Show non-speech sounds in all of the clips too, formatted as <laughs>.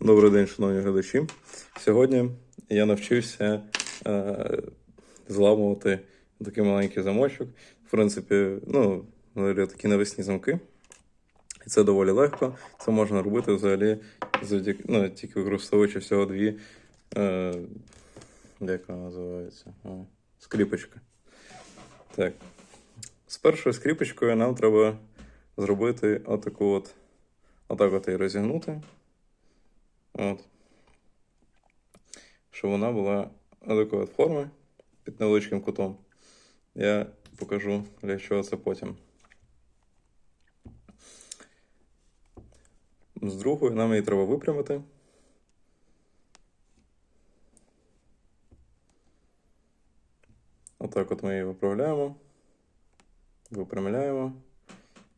Добрий день, шановні глядачі. Сьогодні я навчився е, зламувати такий маленький замочок. В принципі, ну, такі навесні замки. І це доволі легко. Це можна робити взагалі ну, тільки використовуючи всього дві. Е, як вона називається? Скріпочка. Так. З першою скріпочкою нам треба зробити отаку от. Отак от її розігнути. От. Щоб вона була такої форми під невеличким кутом. Я покажу, для чого це потім. З другою нам її треба випрямити. Отак от ми її виправляємо, випрямляємо.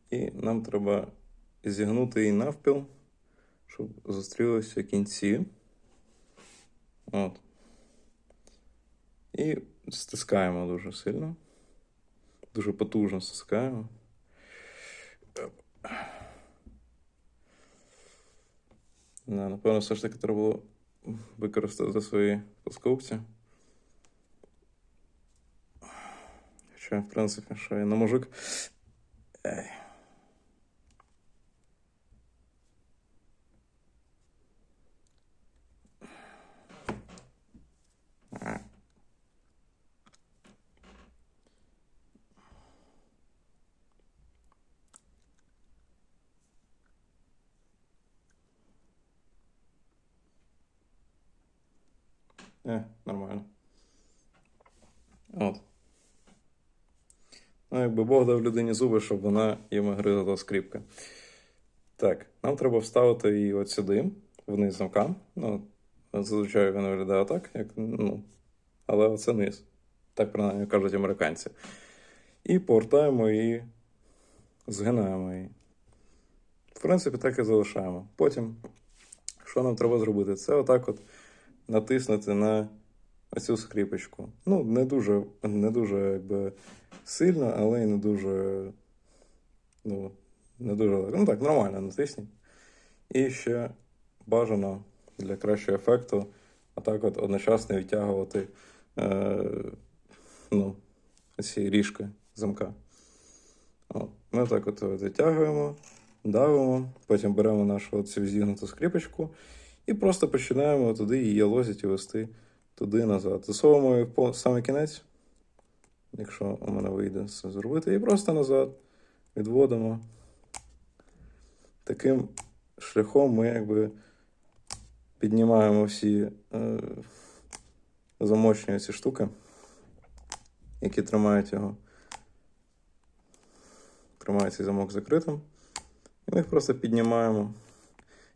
І нам треба зігнути її навпіл, щоб зустрілися кінці. От. І стискаємо дуже сильно. Дуже потужно стискаємо. Да, напевно, все ж таки треба було використати свої плоскогубці. Хоча, в принципі, що я не мужик. Ей. Е, нормально. От. Ну, якби Бог дав людині зуби, щоб вона їм гризла скріпка. Так, нам треба вставити її от сюди, вниз замка. Ну, зазвичай він виглядає так, як, ну, але оце низ. Так принаймні кажуть американці. І повертаємо її, згинаємо її. В принципі, так і залишаємо. Потім, що нам треба зробити? Це отак от натиснути на оцю скріпочку. Ну, не дуже, не дуже якби, сильно, але й не дуже. Ну, не дуже. Ну так, нормально натисніть. І ще бажано для кращого ефекту, отак от одночасно відтягувати е, ну, ці ріжки замка. От. Ми так от витягуємо, давимо, потім беремо нашу цю зігнуту скріпочку і просто починаємо туди її лозити і вести туди назад. Засовуємо по- самий кінець, якщо у мене вийде це зробити, і просто назад відводимо. Таким шляхом ми якби піднімаємо всі е, замочні ці штуки, які тримають його. Тримають цей замок закритим. І ми їх просто піднімаємо.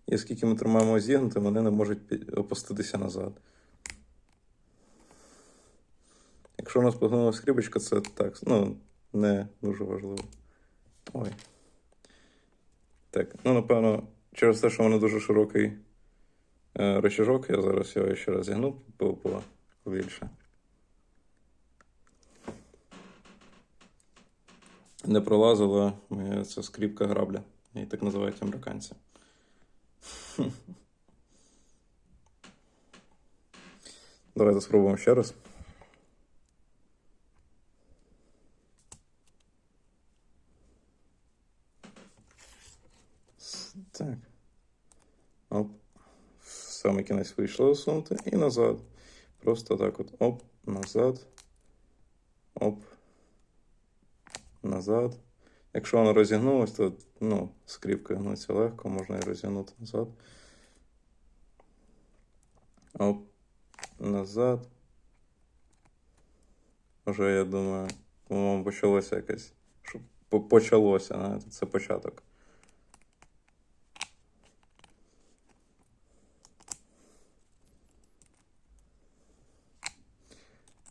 І оскільки ми тримаємо зігнутим, вони не можуть опуститися назад. Якщо у нас погнула скріпочка, це так, ну, не дуже важливо. Ой. Так, ну, напевно, через те, що в мене дуже широкий е, рычажок, я зараз його ще раз зігну по більше. Не пролазила ця скріпка грабля. Її так називають американці. Давайте спробуємо ще раз. С- Так. Оп. В самий кінець вийшло засунути і назад. Просто так от. Оп, назад. Оп. Назад. Якщо воно розігнулось, то ну, скріпка гнуться легко, можна і розігнути назад. Оп. Назад. Вже, я думаю, по-моєму, почалося якесь. Щоб почалося, знаєте, це початок.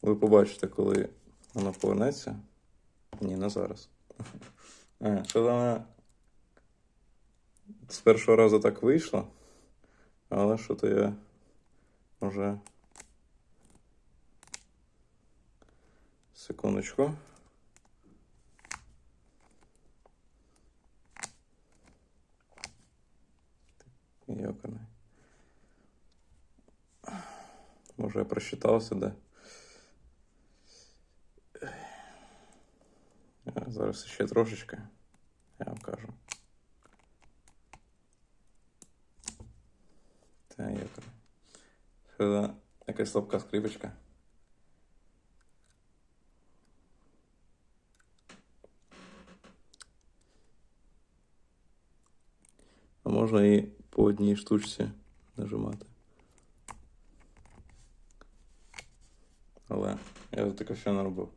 Ви побачите, коли воно повернеться. Ні, не зараз. А, що вона з першого разу так вийшло, але що то я вже. Секундочку. Йокане. Може, я просчитався, де. Зараз ще трошечки. Я вам кажу. Та є так. Сюди якась слабка скрипочка. А можна і по одній штучці нажимати. Але я таке ще не робив.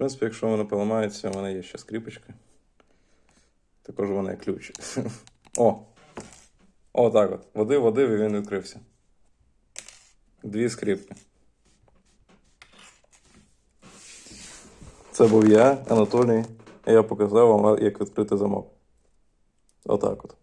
Принципі, якщо воно поламається, у мене є ще скріпочка. Також мене є ключ. <laughs> О! О, так от. Води, водив і він відкрився. Дві скріпки. Це був я, Анатолій. і Я показав вам, як відкрити замок. Отак от.